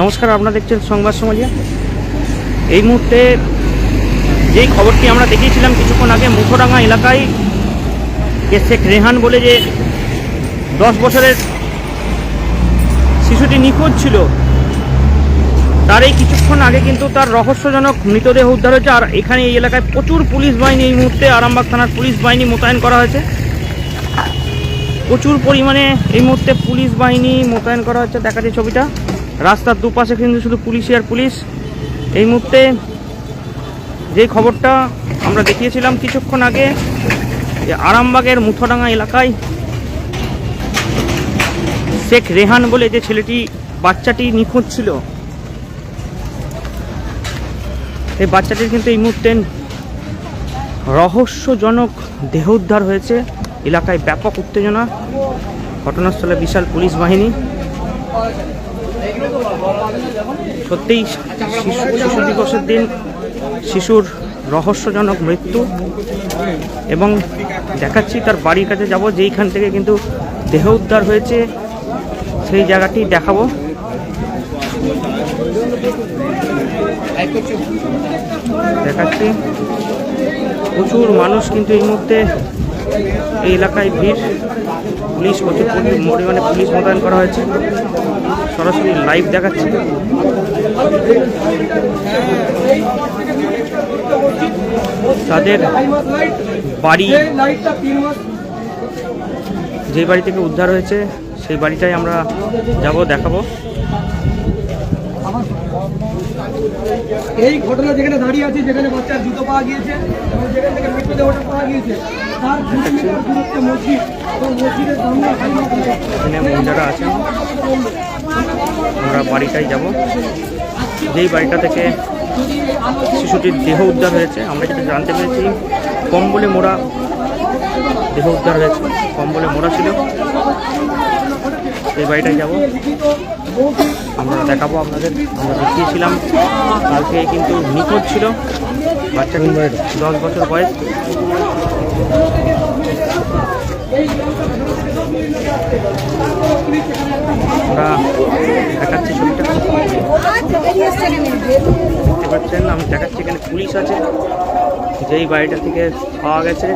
নমস্কার, আপনারা দেখছেন সংবাদ সমাজিয়া এই মুহূর্তে যেই খবরটি আমরা দেখিয়েছিলাম কিছুক্ষণ আগে, মুখোডাঙ্গা এলাকায় যে শেখ রেহান বলে যে দশ বছরের শিশুটি নিখোঁজ ছিল, তার এই কিছুক্ষণ আগে কিন্তু তার রহস্যজনক মৃতদেহ উদ্ধার হয়েছে। আর এখানে এই এলাকায় প্রচুর পুলিশ বাহিনী এই মুহূর্তে, আরামবাগ থানার পুলিশ বাহিনী মোতায়েন করা হয়েছে। প্রচুর পরিমাণে এই মুহূর্তে পুলিশ বাহিনী মোতায়েন করা হচ্ছে দেখাচ্ছে ছবিটা। রাস্তার দুপাশে কিন্তু শুধু পুলিশই আর পুলিশ। এই মুহূর্তে যে খবরটা আমরা দেখিয়েছিলাম কিছুক্ষণ আগে, যে আরামবাগের মুথডাঙ্গা এলাকায় শেখ রেহান বলে যে ছেলেটি বাচ্চাটি নিখোঁজ ছিল। এই বাচ্চাটির কিন্তু এই মুহূর্তে রহস্যজনক দেহ উদ্ধার হয়েছে। এলাকায় ব্যাপক উত্তেজনা। ঘটনাস্থলে বিশাল পুলিশ বাহিনী। সত্যিই শিশু দিবসের দিন শিশুর রহস্যজনক মৃত্যু এবং দেখাচ্ছি তার বাড়ির কাছে যাব, যেইখান থেকে কিন্তু দেহ উদ্ধার হয়েছে, সেই জায়গাটি দেখাবো। দেখাচ্ছি। প্রচুর মানুষ কিন্তু এই মুহূর্তে এই এলাকায় ভিড়। পুলিশ প্রচুর পরি- পরিমাণে পুলিশ মোতায়েন করা হয়েছে। সরাসরি লাইভ দেখাচ্ছে। তাদের বাড়ি যে বাড়ি থেকে উদ্ধার হয়েছে সেই বাড়িটাই আমরা যাব দেখাবো। এই ঘটনা যেখানে দাঁড়িয়ে আছে যেখানে বাচ্চার জুতো পাওয়া গিয়েছে এবং যেখান থেকে মৃতদেহটা পাওয়া গিয়েছে তার মিটার দূরত্বে মসজিদ এবং মসজিদের সামনে এখানে মহিলারা আছেন। আমরা বাড়িটাই যাব। যেই বাড়িটা থেকে শিশুটির দেহ উদ্ধার হয়েছে, আমরা যেটা জানতে পেরেছি। কম্বলে মোড়া দেহ উদ্ধার হয়েছে। কম্বলে মোড়া ছিল। এই বাড়িটায় যাব। আমরা দেখাবো আপনাদের। আমরা দেখিয়েছিলাম। কালকে কিন্তু নিখোঁজ ছিল। বাচ্চা দশ বছর বয়স। আমরা দেখাচ্ছি ছবিটা দেখতে আমি দেখাচ্ছি এখানে পুলিশ আছে। যেই বাড়িটা থেকে পাওয়া গেছে,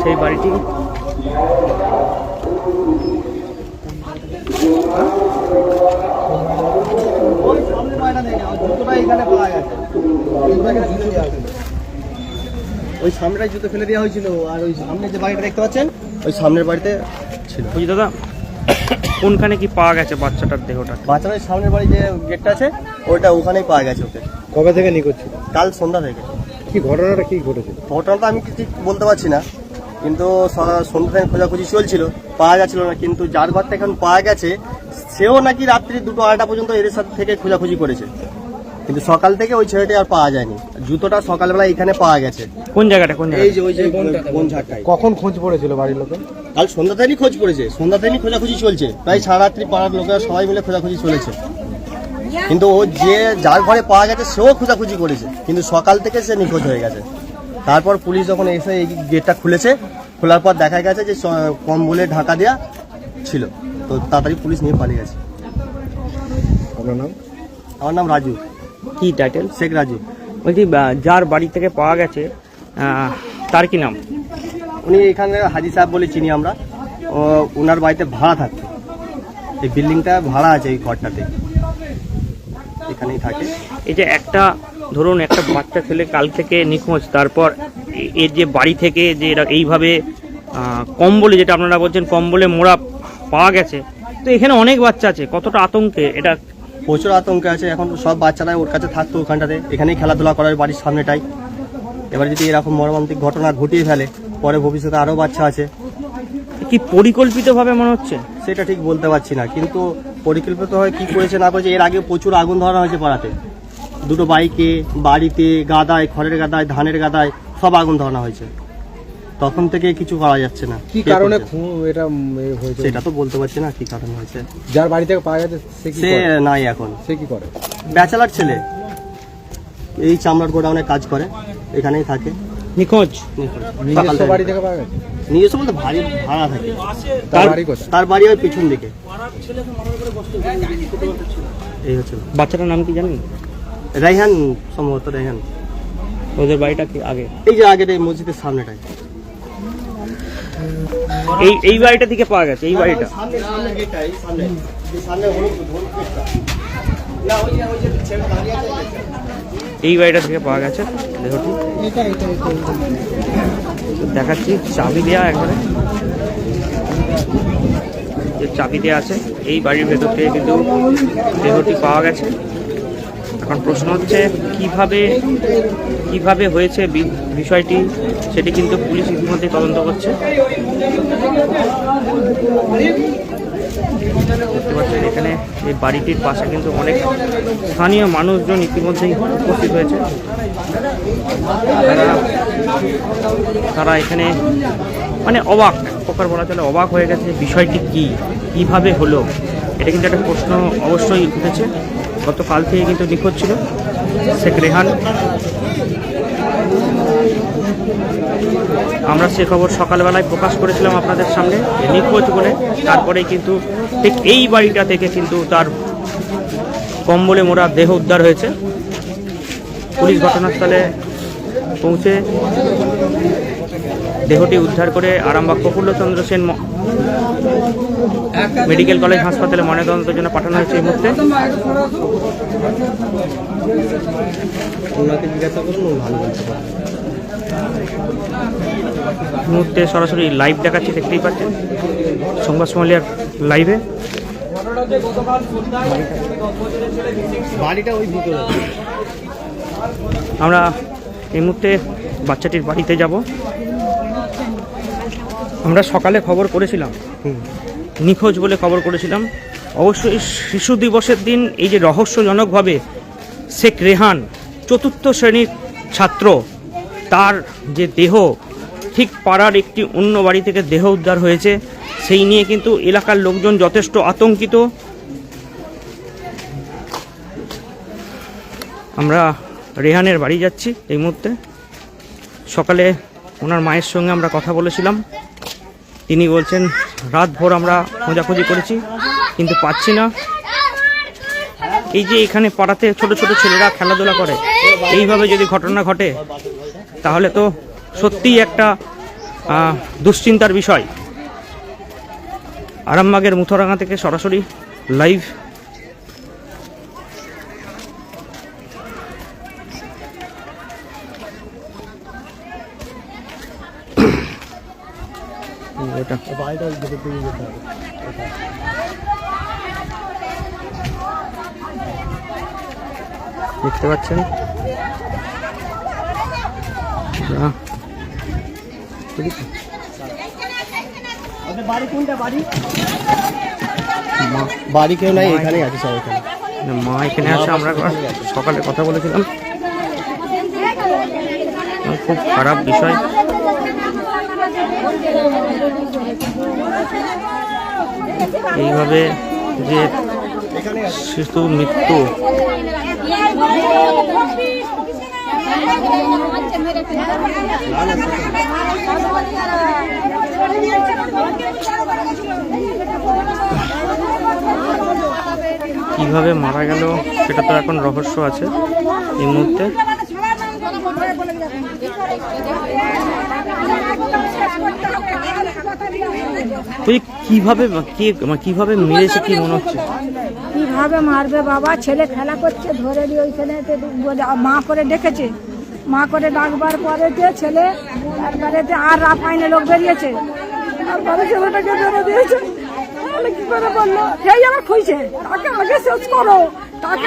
সেই বাড়িটি। ওই সামনেটাই জুতো ফেলে দেওয়া হয়েছিল আর ওই সামনে যে বাড়িটা দেখতে পাচ্ছেন ওই সামনের বাড়িতে ছিল। বুঝি দাদা কোনখানে কি পাওয়া গেছে বাচ্চাটার দেহটা? বাচ্চার ওই সামনের বাড়ি যে গেটটা আছে ওইটা ওখানেই পাওয়া গেছে ওকে। কবে থেকে নিখোঁজ ছিল? কাল সন্ধ্যা থেকে। কি ঘটনাটা কি ঘটেছে? ঘটনাটা আমি কি ঠিক বলতে পারছি না কিন্তু স- সন্ধ্যা থেকে খোঁজাখুঁজি চলছিল পাওয়া যাচ্ছিল না কিন্তু যার ঘরটা এখন পাওয়া গেছে সেও নাকি রাত্রি দুটো আড়াইটা পর্যন্ত এদের সাথে থেকে খোঁজাখুঁজি করেছে। কিন্তু সকাল থেকে ওই ছেলেটি আর পাওয়া যায়নি। জুতোটা সকালবেলা এখানে পাওয়া গেছে। কোন জায়গাটা কোন এই জায়গাটা যে ওই যে বন ঝাড়টাই কখন খোঁজ পড়েছিল বাড়ির লোকে? কাল সন্ধ্যা থেকেই খোঁজ পড়েছে। সন্ধ্যা থেকেই খোঁজাখুঁজি চলছে। প্রায় সারা রাত্রি পাড়ার লোকেরা সবাই মিলে খোঁজাখুঁজি চলেছে। কিন্তু ও যে যার ঘরে পাওয়া গেছে সেও খোঁজাখুঁজি করেছে। কিন্তু সকাল থেকে সে নিখোঁজ হয়ে গেছে। তারপর পুলিশ যখন এসে এই গেটটা খুলেছে খোলার পর দেখা গেছে যে স- কম্বলে ঢাকা দেওয়া ছিল। তো তাড়াতাড়ি পুলিশ নিয়ে পালিয়ে গেছে। আপনার নাম? আমার নাম রাজু। কি টাইটেল শেখ রাজু। বলছি যার বাড়ি থেকে পাওয়া গেছে তার কি নাম? উনি এখানে হাজি সাহেব বলে চিনি আমরা। ও ওনার বাড়িতে ভাড়া থাকতো। এই বিল্ডিংটা ভাড়া আছে এই ঘরটাতে। এখানেই থাকে। এই যে একটা ধরুন একটা বাচ্চা ছেলে কাল থেকে নিখোঁজ তারপর এর যে বাড়ি থেকে যে এরা এইভাবে কম্বলে যেটা আপনারা বলছেন কম্বলে মোড়া পাওয়া গেছে। তো এখানে অনেক বাচ্চা আছে কতটা আতঙ্কে? এটা প্রচুর আতঙ্ক আছে। এখন সব বাচ্চারা ওর কাছে থাকতো ওখানটাতে। এখানেই খেলাধুলা করার বাড়ির সামনেটাই। এবার যদি এরকম মর্মান্তিক ঘটনা ঘটিয়ে ফেলে পরে ভবিষ্যতে আরও বাচ্চা আছে। কি পরিকল্পিতভাবে মনে হচ্ছে? সেটা ঠিক বলতে পারছি না কিন্তু পরিকল্পিত হয় কি করেছে না করেছে এর আগে প্রচুর আগুন ধরানো হয়েছে পাড়াতে। দুটো বাইকে বাড়িতে গাদায় খড়ের গাদায় ধানের গাদায় সব আগুন ধরানো হয়েছে। তখন থেকে কিছু করা যাচ্ছে না। কি কারণে এটা হয়েছে? সেটা তো বলতে পারছি না কি কারণ হয়েছে। যার বাড়ি থেকে পাওয়া গেছে সে কি সে নাই এখন। সে কি করে? ব্যাচেলার ছেলে। এই চামড়ার গোডাউনে কাজ করে এখানেই থাকে। নিখোঁজ? নিজস্ব বাড়ি থেকে পাওয়া গেছে? নিজস্ব বলতে ভারী ভাড়া থাকে। তার বাড়ি কোথায়? তার বাড়ি ওই পিছন দিকে। এই হচ্ছে। বাচ্চাটার নাম কি জানেন? রাইহান সম্ভবত রাইহান ওদের বাড়িটা কি আগে? এই যে আগের এই মসজিদের সামনেটাই। এই এই বাড়িটা থেকে পাওয়া গেছে এই বাড়িটা। এই বাড়িটা থেকে পাওয়া গেছে দেহটি দেখাচ্ছি চাবি দেওয়া একবারে যে চাবি দেওয়া আছে এই বাড়ির ভেতর থেকে কিন্তু দেহটি পাওয়া গেছে। এখন প্রশ্ন হচ্ছে কীভাবে কীভাবে হয়েছে বিষয়টি, সেটি কিন্তু পুলিশ ইতিমধ্যে তদন্ত করছে। দেখতে পাচ্ছেন এখানে এই বাড়িটির পাশে কিন্তু অনেক স্থানীয় মানুষজন ইতিমধ্যেই উপস্থিত হয়েছে। তারা তারা এখানে মানে অবাক প্রকার বলা চলে অবাক হয়ে গেছে বিষয়টি কি, কীভাবে হলো? এটা কিন্তু একটা প্রশ্ন অবশ্যই উঠেছে। গতকাল থেকে কিন্তু নিখোঁজ ছিল শেখ রেহান। আমরা সে খবর সকালবেলায় প্রকাশ করেছিলাম আপনাদের সামনে নিখোঁজ বলে। তারপরেই কিন্তু ঠিক এই বাড়িটা থেকে কিন্তু তার কম্বলে মোড়া দেহ উদ্ধার হয়েছে। পুলিশ ঘটনাস্থলে পৌঁছে দেহটি উদ্ধার করে আরামবাগ প্রফুল্লচন্দ্র সেন মেডিকেল কলেজ হাসপাতালে ময়নাতদন্তের জন্য পাঠানো হয়েছে এই মুহূর্তে। জিজ্ঞাসা করুন ভালো মুহূর্তে সরাসরি লাইভ দেখাচ্ছি দেখতেই পাচ্ছেন। সংবাদ সমালিয়ার লাইভে আমরা এই মুহূর্তে বাচ্চাটির বাড়িতে যাব। আমরা সকালে খবর করেছিলাম। নিখোঁজ বলে খবর করেছিলাম। অবশ্যই শিশু দিবসের দিন এই যে রহস্যজনকভাবে শেখ রেহান চতুর্থ শ্রেণির ছাত্র তার যে দেহ, ঠিক পাড়ার একটি অন্য বাড়ি থেকে দেহ উদ্ধার হয়েছে, সেই নিয়ে কিন্তু এলাকার লোকজন যথেষ্ট আতঙ্কিত। আমরা রেহানের বাড়ি যাচ্ছি এই মুহূর্তে। সকালে ওনার মায়ের সঙ্গে আমরা কথা বলেছিলাম। তিনি বলছেন রাত ভোর আমরা খোঁজাখুঁজি করেছি, কিন্তু পাচ্ছি না। এই যে এখানে পাড়াতে ছোট ছোট ছেলেরা খেলাধুলা করে, এইভাবে যদি ঘটনা ঘটে তাহলে তো সত্যিই একটা দুশ্চিন্তার বিষয়। আরামবাগের মুথরাঙ্গা থেকে সরাসরি লাইভ দেখতে পাচ্ছেন? বাড়ি কোনটা বাড়ি বাড়ি কেউ নাই এখানেই আছে সব এখানে। মা এখানে আছে আমরা সকালে কথা বলেছিলাম। খুব খারাপ বিষয়। এইভাবে যে শিশু মৃত্যু কীভাবে মারা গেল সেটা তো এখন রহস্য আছে এই মুহূর্তে। ওই কীভাবে কে কীভাবে মেরেছে কি মনে হচ্ছে? কীভাবে মারবে বাবা? ছেলে খেলা করছে ধরে দিয়ে ওইখানে মা করে ডেকেছে। মা করে ডাকবার পরে যে ছেলে আর রাফাইনে লোক বেরিয়েছে। তারপরে ছেলেটাকে ধরে দিয়েছে। তাহলে কি করে বলল? সেই আমার খুঁজছে। তাকে আগে শেষ করো। তাকে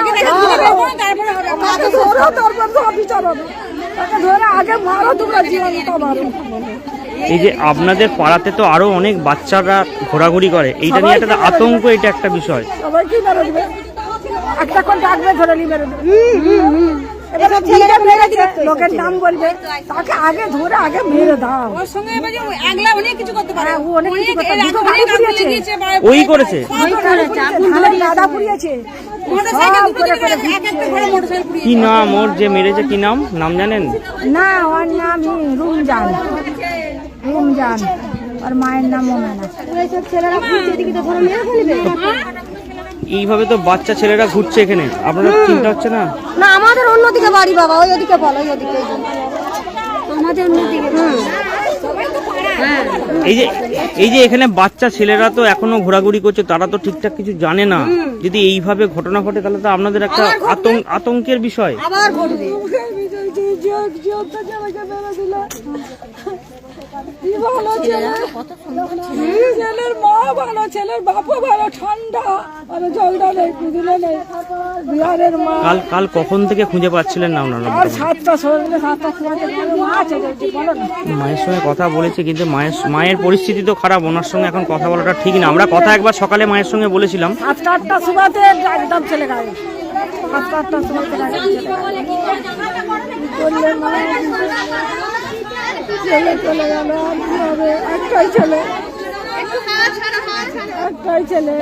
আগে ধরো। তারপর বিচার হবে। তাকে ধরে আগে মারো তোমরা জীবনটা মারো এই যে আপনাদের পাড়াতে তো আরও অনেক বাচ্চারা ঘোরাঘুরি করে এইটা নিয়ে একটা আতঙ্ক এটা একটা বিষয়। কি লোকের বলবে। তাকে আগে ধরে আগে মেরে দাও। ওর সঙ্গে এবার অনেক কিছু করতে পারে। ও অনেক কিছু করতে পারে। ওই করেছে। পুড়িয়েছে নাম? ওর যে মেরেছে কি নাম? নাম জানেন? না ওর নাম রুমজান রুমজান। ওর মায়ের নাম মোমেনা এইসব ছেলেরা পুড়ছে এদিকে তো ধরে মেরে ফেলবে এইভাবে তো বাচ্চা ছেলেরা ঘুরছে এখানে। আপনারা চিন্তা হচ্ছে না? না আমাদের অন্যদিকে বাড়ি বাবা ওই ওদিকে বল ওই ওদিকে। আমাদের অন্যদিকে। এই যে এই যে এখানে বাচ্চা ছেলেরা তো এখনও ঘোরাঘুরি করছে তারা তো ঠিকঠাক কিছু জানে না। যদি এইভাবে ঘটনা ঘটে তাহলে তো আপনাদের একটা আতঙ্ক আতঙ্কের বিষয়। আবার ঘটবে। ছেলের মা ভালো ছেলের বাপও ভালো ঠান্ডা। আর জলটা নেই কুদিলে নেই। বিহারের মা। কাল কাল কখন থেকে খুঁজে পাচ্ছিলেন না আর সাতটা সাতটা মায়ের সঙ্গে কথা বলেছে কিন্তু মায়ের মায়ের পরিস্থিতি তো খারাপ ওনার সঙ্গে এখন কথা বলাটা ঠিক না। আমরা কথা একবার সকালে মায়ের সঙ্গে বলেছিলাম। সাতটা আটটা সময়তে একদম চলে গেছে সাতটা আটটা সময়তে একদম চলে গেছে। বললে মা ছেলে চলে গেল। হবে? একটাই ছেলে একটাই ছেলে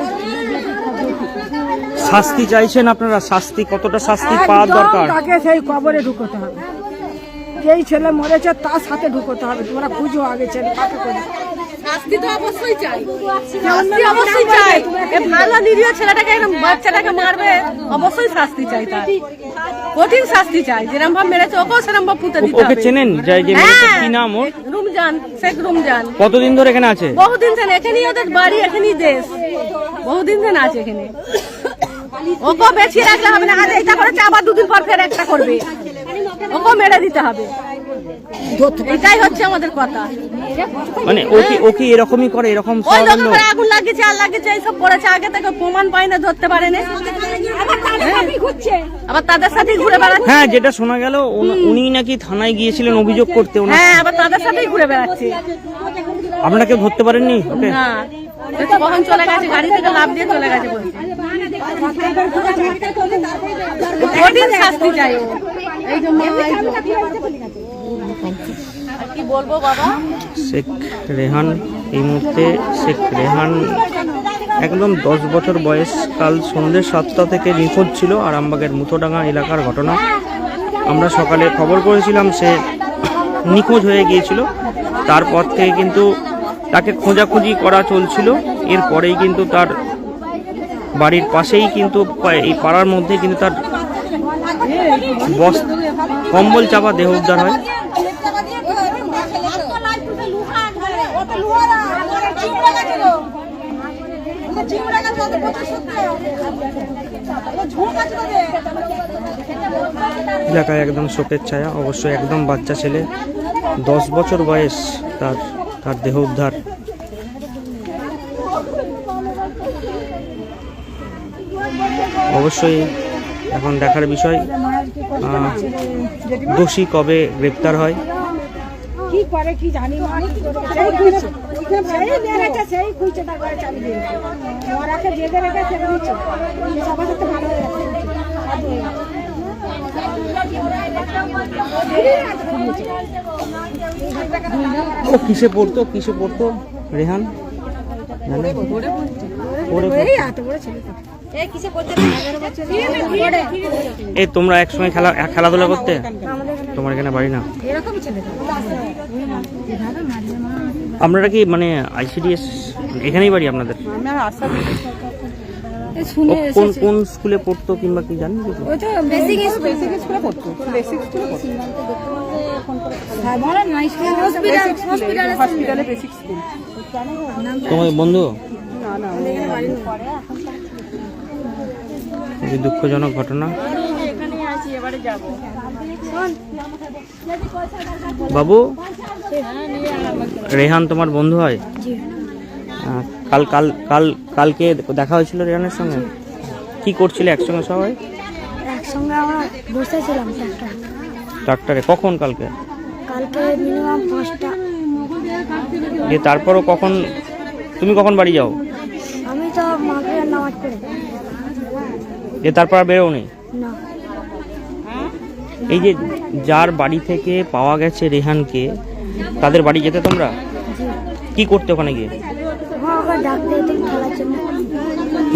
শাস্তি চাইছেন আপনারা? শাস্তি কতটা শাস্তি পাওয়ার দরকার? তাকে সেই কবরে ঢুকোতে হবে। যেই ছেলে মরেছে তার সাথে ঢুকোতে হবে। তোমরা খুঁজো আগে ছেলে কাকে করে শাস্তি তো অবশ্যই চাই। শাস্তি অবশ্যই চাই। ভালো নিরীহ ছেলেটাকে এরকম বাচ্চাটাকে মারবে অবশ্যই শাস্তি চাই তার। কঠিন শাস্তি চাই যেরকম ভাবে মেরেছে ওকেও সেরকম ভাবে পুঁতে দিতে ওকে চেনেন যে যে হ্যাঁ। কি নাম ওর? রুমজান শেখ রুমজান। কতদিন ধরে এখানে আছে? বহুদিন থেকে এখানেই ওদের বাড়ি এখানেই দেশ। বহুদিন থেকে আছে এখানে। ওকে বেঁচিয়ে রাখলে হবে না আজ এটা করেছে আবার দুদিন পর ফের একটা করবে। ওকে মেরে দিতে হবে। এটাই হচ্ছে আমাদের কথা। মানে ও কি ও কি এরকমই করে এরকম ওই উপরে আগুন লাগিয়েছে আর লাগিয়েছে এইসব করেছে আগে থেকে প্রমাণ পাই না ধরতে পারে না আবার তাদের সাথেই ঘুরে বেড়াচ্ছে। হ্যাঁ যেটা শোনা গেল উনি নাকি থানায় গিয়েছিলেন অভিযোগ করতে হ্যাঁ আবার তাদের সাথেই ঘুরে বেড়াচ্ছে। আপনারা কেউ ধরতে পারেননি? ওকে। না। কখন চলে গেছে গাড়ি থেকে লাভ দিয়ে চলে গেছে বলছে। কঠিন শাস্তি চাই ও। এই বলব, বাবা? শেখ রেহান, এই মুহূর্তে শেখ রেহান একদম দশ বছর বয়স, কাল সন্ধ্যে সাতটা থেকে নিখোঁজ ছিল আরামবাগের মুথোডাঙ্গা এলাকার ঘটনা। আমরা সকালে খবর করেছিলাম, সে নিখোঁজ হয়ে গিয়েছিল। তারপর থেকে কিন্তু তাকে খোঁজাখুঁজি করা চলছিল। এরপরেই কিন্তু তার বাড়ির পাশেই কিন্তু এই পাড়ার মধ্যে কিন্তু তার বস কম্বল চাপা দেহ উদ্ধার হয়। এলাকায় একদম শোকের ছায়া অবশ্যই একদম বাচ্চা ছেলে। দশ বছর বয়স তার তার দেহ উদ্ধার। অবশ্যই এখন দেখার বিষয় দোষী কবে গ্রেপ্তার হয়? করে কি জানি মা কি করে সেই খুঁজছে। সেই মেরেছে সেই খুঁজছে তার ঘরে চাবি দিয়ে। ওরাকে যেতে রেখে সে খুঁজছে সবার সাথে ভালো হয়ে গেছে। সাধু গেছে। ও কিসে পড়তো? কিসে পড়তো? রেহান? পড়ে এই এত বড় ছেলে। এই তোমরা একসঙ্গে খেলা খেলাধুলা করতে? তোমার এখানে বাড়ি না। আপনারা কি মানে আইসিডিএস এখানেই বাড়ি আপনাদের? কোন কোন স্কুলে পড়তো কিংবা কি জানেন কিছু? ওই তো বেসিক বেসিক স্কুলে পড়তো বেসিক স্কুলে পড়তো। হ্যাঁ না স্কুলে হসপিটাল হসপিটালে হসপিটালে বেসিক স্কুল তোমার বন্ধু খুবই দুঃখজনক ঘটনা। বাবু রেহান তোমার বন্ধু হয়? কাল কাল কাল কালকে দেখা হয়েছিল রেহানের সঙ্গে? কি করছিলে একসঙ্গে সবাই? একসঙ্গে আমরা বসেছিলাম কখন কালকে? কালকে মিনিমাম পাঁচটা। দিয়ে তারপরও কখন তুমি কখন বাড়ি যাও? আমি তো নামাজ পড়ি। দিয়ে তারপর আর বেরোনি? না। এই যে যার বাড়ি থেকে পাওয়া গেছে রেহানকে তাদের বাড়ি যেতে তোমরা? কি করতে ওখানে গিয়ে? জন্য।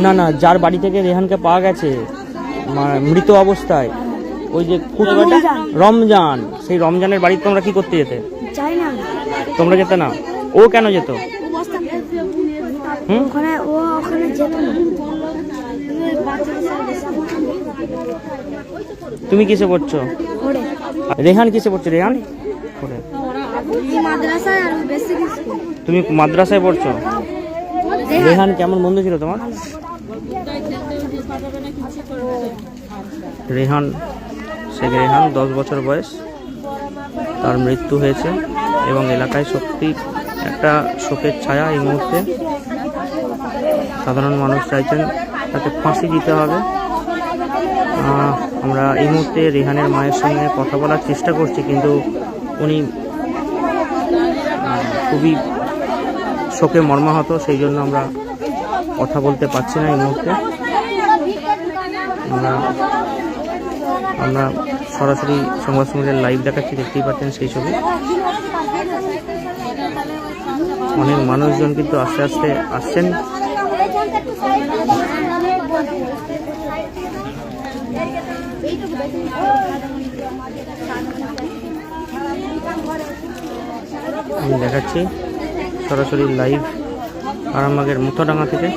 না না যার বাড়ি থেকে রেহানকে পাওয়া গেছে মৃত অবস্থায় ওই যে রমজান। সেই রমজানের বাড়ি তোমরা কি করতে যেতে। তোমরা যেতে না? ও কেন যেত? হুম? ওখানে ও ওখানে যেত না। তুমি কিসে পড়ছো? রেহান কিসে পড়ছো রেহান? তুমি মাদ্রাসায় পড়ছো? রেহান কেমন বন্ধু ছিল তোমার? রেহান শেখ রেহান দশ বছর বয়স। তার মৃত্যু হয়েছে এবং এলাকায় সত্যি একটা শোকের ছায়া এই মুহূর্তে। সাধারণ মানুষ চাইছেন তাকে ফাঁসি দিতে হবে। আমরা এই মুহূর্তে রেহানের মায়ের সঙ্গে কথা বলার চেষ্টা করছি, কিন্তু উনি খুবই শোকে মর্মাহত, সেই জন্য আমরা কথা বলতে পারছি না এই মুহূর্তে। আমরা আমরা সরাসরি সংবাদ সম্মেলনের লাইভ দেখাচ্ছি, দেখতেই পাচ্ছেন সেই ছবি। অনেক মানুষজন কিন্তু আস্তে আস্তে আসছেন। আমি দেখাচ্ছি সরাসরি লাইভ আরামবাগের মুথোডাঙ্গা থেকে।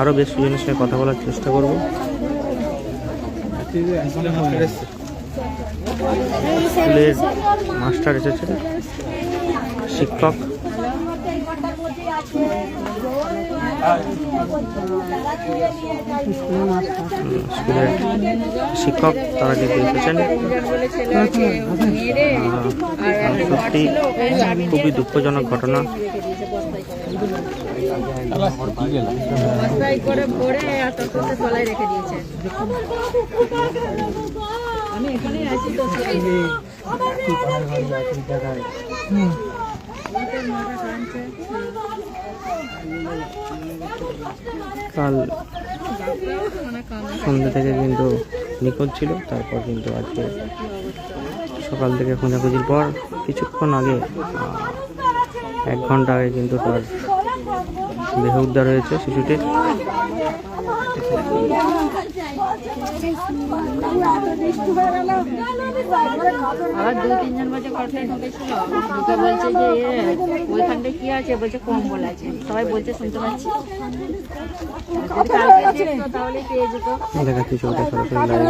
আরও বেশ সুজনের সঙ্গে কথা বলার চেষ্টা করব। স্কুলের মাস্টার এসেছেন শিক্ষক। স্কুলের শিক্ষক তারা কিন্তু এসেছেন সত্যি খুবই দুঃখজনক ঘটনা। আমি এখানেই আছি তো। কাল সন্ধ্যা থেকে কিন্তু নিখোঁজ ছিল, তারপর কিন্তু আজকে সকাল থেকে খোঁজাখুঁজির পর কিছুক্ষণ আগে এক ঘণ্টা আগে কিন্তু তার দেহ উদ্ধার হয়েছে শিশুটির। আবার দু, তিনজন বলছে কটায় ঢুকেছিল ঢুকে বলছে যে ওইখানটা কি আছে? বলছে, কম্বল আছে। সবাই বলছে, শুনতে পাচ্ছি। আর যদি কালকে দেখতো তাহলে পেয়ে যেত দেখাচ্ছি ছবিটা সরাসরি লাইভে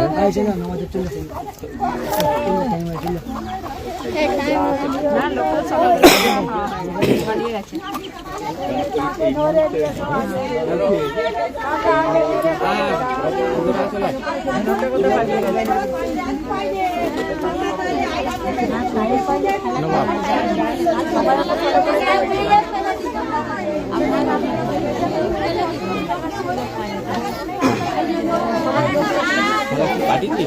না লোক সবাই পালিয়ে গেছে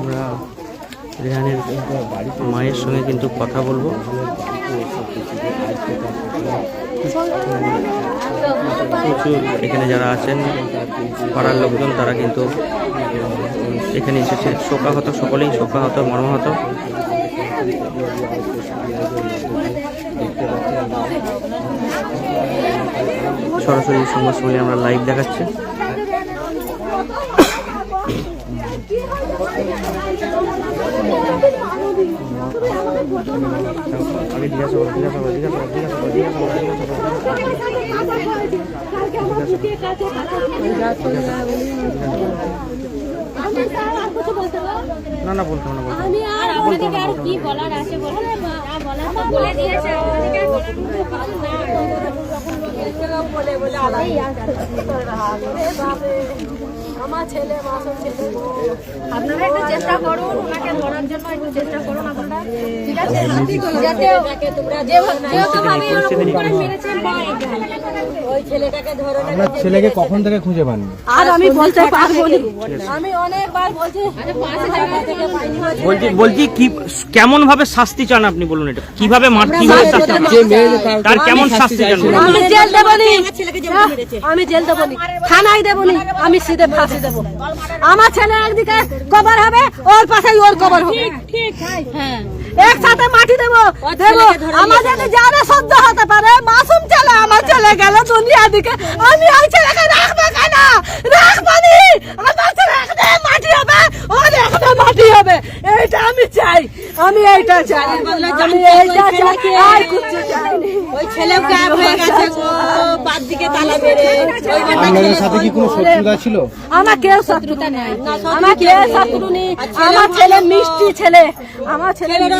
আমরা রেহানের মায়ের সঙ্গে কিন্তু কথা বলব। প্রচুর এখানে যারা আছেন, পাড়ার লোকজন, তারা কিন্তু এখানে এসেছে। শোকাহত, সকলেই শোকাহত, মর্মাহত। সরাসরি সংবাদ সম্মেলনে আমরা লাইভ দেখাচ্ছি। না না বলতে না আমি আর আপনাদেরকে আর কি বলার আছে বলুন যা বলার সব বলে দিয়েছে আমাদেরকে আর বলার মতো কিছু নাই। আপনারা একটু চেষ্টা করুন ওনাকে ধরার জন্য একটু চেষ্টা করুন আপনারা। ঠিক আছে? যাতে যে- যেহেতু ভাবে পরিস্থিতি করে মেরেছেন ওই ছেলেটাকে ধরো আপনার ছেলেকে কখন থেকে খুঁজে পাননি? আর আমি বলতে পারব না। আমি অনেকবার বলছি পাশে জায়গা থেকে। পাইনি। বলছি বলছি কি কেমন ভাবে শাস্তি চান আপনি বলুন এটা? কীভাবে মার কীভাবে শাস্তি? যে তার কেমন শাস্তি চান আমি জেল দেবনি আমি জেল দেবনি থানায় দেবনি আমি সিধে আমার ছেলে একদিকে কভার হবে ওর পাশে ওর কভার হবে। হ্যাঁ। একসাথে মাটি দেবো দেবো। আমার যদি সহ্য হতে পারে মাসুম ছেলে আমার ছেলে গেল দুনিয়া দিকে। আমি ওই ছেলেকে রাখব কেন? রাখব নি? আমার ছেলে এখানে মাটি হবে ওর মাটি হবে। চাই আমি এইটা চাই আমি এইটা চাই। আর কিছু চাই ওই ছেলেও গায়েব হয়ে গেছে বাদ দিকে তালা মেরে আপনাদের সাথে কি কোনো শত্রুতা ছিল? আমার কেউ শত্রুতা নেই। আমার কেউ শত্রু নেই। আমার ছেলে মিষ্টি ছেলে। আমার ছেলে ছেলেরা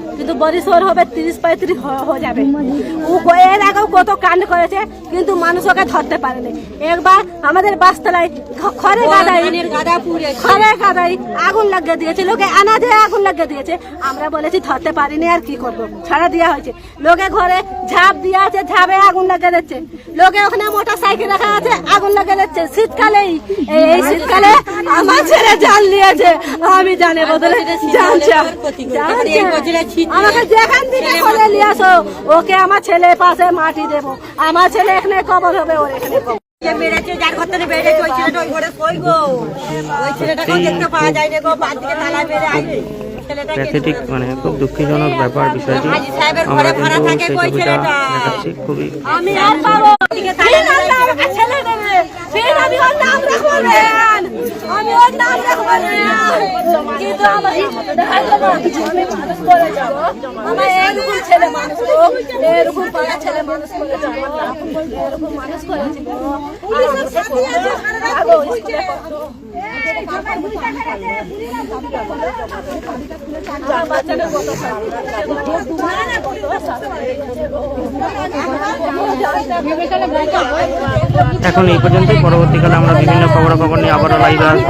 কিন্তু বরিশোর হবে তিরিশ পঁয়ত্রিশ হয়ে যাবে। ও এর আগেও কত কাণ্ড করেছে কিন্তু মানুষ ওকে ধরতে পারেনি। একবার আমাদের বাসতলায় খড়ে গাদাই গাদা খড়ে গাদাই আগুন লাগিয়ে দিয়েছে লোকে আনা দিয়ে আগুন লাগিয়ে দিয়েছে। আমরা বলেছি ধরতে পারিনি আর কি করব? ছাড়া দেওয়া হয়েছে। লোকে ঘরে ঝাঁপ দিয়ে আছে ঝাঁপে আগুন লাগিয়ে দিচ্ছে। লোকে ওখানে মোটর সাইকেল রাখা আছে আগুন লাগিয়ে দিচ্ছে। শীতকালেই এই শীতকালে আমার জাল নিয়েছে। আমি জানে বদলে। আমাকে যেখান থেকে করে নিয়ে আসো ওকে আমার ছেলে পাশে মাটি দেবো। আমার ছেলে এখানে কবর হবে ওর এখানে মেরেছে যার ঘর থেকে বেড়েছে ওই ছেলেটা ওই ঘরে কই গো। ওই ছেলেটাকেও দেখতে পাওয়া যায় না গো বাদ দিকে তালা বেড়ে ছেলেটাকে প্যাথেটিক মানে খুব দুঃখজনক ব্যাপার বিষয়টি আমরা ঘরে ভাড়া কিন্তু থাকে সেই ছবিটা দেখাচ্ছি খুবই এরকম ছেলে মানুষ করে এখন এই পর্যন্ত পরবর্তীকালে আমরা বিভিন্ন খবরাখবর নিয়ে আবারও লাইভে আসব।